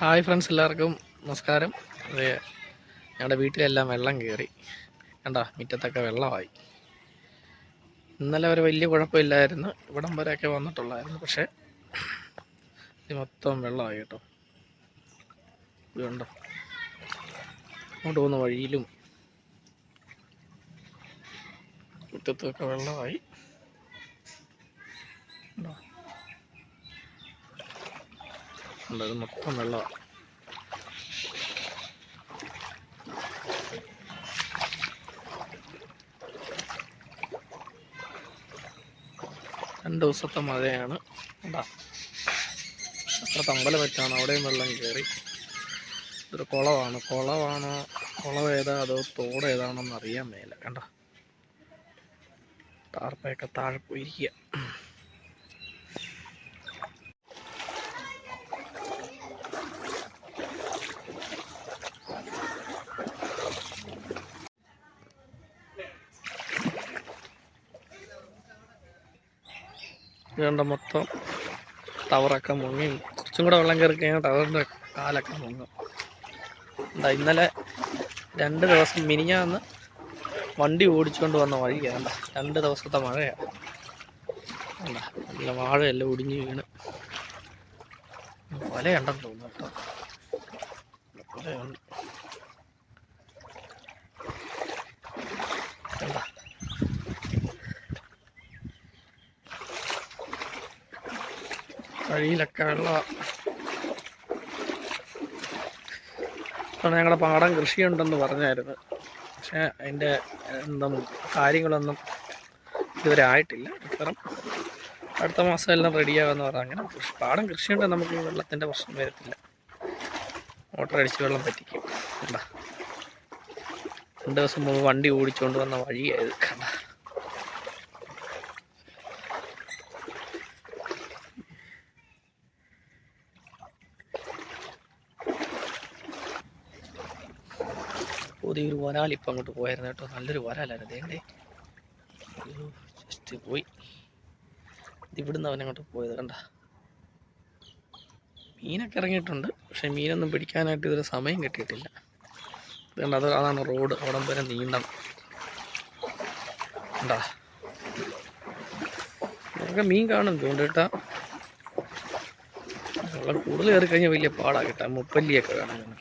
Hi friends എല്ലാവർക്കും നമസ്കാരം. അതെ ഞങ്ങളുടെ വീട്ടിലെല്ലാം വെള്ളം കയറി കണ്ട മുറ്റത്തൊക്കെ വെള്ളമായി. ഇന്നലെ ഒരു വലിയ കുഴപ്പമില്ലായിരുന്നു. ഇവിടം വരെയൊക്കെ വന്നിട്ടുള്ളായിരുന്നു. പക്ഷേ ഇത് മൊത്തം വെള്ളമായി കേട്ടോ. ഇതുണ്ടോ അങ്ങോട്ട് പോകുന്ന വഴിയിലും മുറ്റത്തൊക്കെ വെള്ളമായി. കണ്ടോ? ഇത് മൊത്തം വെള്ളമാണ് രണ്ട് ദിവസത്തെ മഴയാണ്. അത്ര തമ്പല പറ്റാണ് അവിടെയും വെള്ളം കയറി. ഇതൊരു കുളമാണ് കുളമാണോ കുളം ഏതാ അതോ തോട് ഏതാണെന്ന് അറിയാൻ മേല. കണ്ട? ടാർപ്പയൊക്കെ താഴെ പോയിരിക്കുക ഇത് കണ്ട മൊത്തം ടവറൊക്കെ മുങ്ങി. കുറച്ചും കൂടെ വെള്ളം കയറി കഴിഞ്ഞാൽ ടവറിന്റെ കാലൊക്കെ മുങ്ങും. എന്താ ഇന്നലെ രണ്ട് ദിവസം മിനിഞ്ഞാന്ന് വണ്ടി ഓടിച്ചുകൊണ്ട് വന്ന വഴി വഴിയാണ് രണ്ട് ദിവസത്തെ മഴയാണ് കണ്ട നല്ല വാഴയെല്ലാം ഒടിഞ്ഞ് വീണ്. കൊലയുണ്ടെന്ന് തോന്നുന്നു കേട്ടോ. കൊലയുണ്ട് കണ്ട വഴിയിലൊക്കെ വെള്ളമാണ് അപ്പം ഞങ്ങളുടെ പാടം കൃഷിയുണ്ടെന്ന് പറഞ്ഞായിരുന്നു. പക്ഷേ അതിന്റെ എന്തും കാര്യങ്ങളൊന്നും ഇതുവരെ ആയിട്ടില്ല. കാരണം അടുത്ത മാസം എല്ലാം റെഡിയാകുമെന്ന് പറഞ്ഞാൽ അങ്ങനെ കൃഷി പാടം കൃഷിയുണ്ട് നമുക്ക് വെള്ളത്തിന്റെ പ്രശ്നം വരത്തില്ല. മോട്ടർ അടിച്ച് വെള്ളം പറ്റിക്കും. രണ്ട് ദിവസം മുമ്പ് വണ്ടി ഓടിച്ചുകൊണ്ട് വന്ന വഴിയായത് കണ്ട? പുതിയൊരു വരാൽ ഇപ്പം അങ്ങോട്ട് പോയായിരുന്നു കേട്ടോ. നല്ലൊരു വരാലായിരുന്നു. വേണ്ടേ ജസ്റ്റ് പോയി. ഇവിടുന്ന് അവൻ അങ്ങോട്ട് പോയത് കണ്ട. മീനൊക്കെ ഇറങ്ങിയിട്ടുണ്ട്. പക്ഷെ മീനൊന്നും പിടിക്കാനായിട്ട് ഇതൊരു സമയം കിട്ടിയിട്ടില്ല. ഇത് കണ്ട അത് അതാണ് റോഡ്. അവിടം വരെ നീണ്ടം ഉണ്ടാ നമുക്ക് മീൻ കാണും ചൂണ്ടിട്ടാ വെള്ളം കൂടുതൽ കയറി കഴിഞ്ഞാൽ വലിയ പാടാ കേട്ടാ. മുപ്പല്ലിയൊക്കെ ഇതിന്.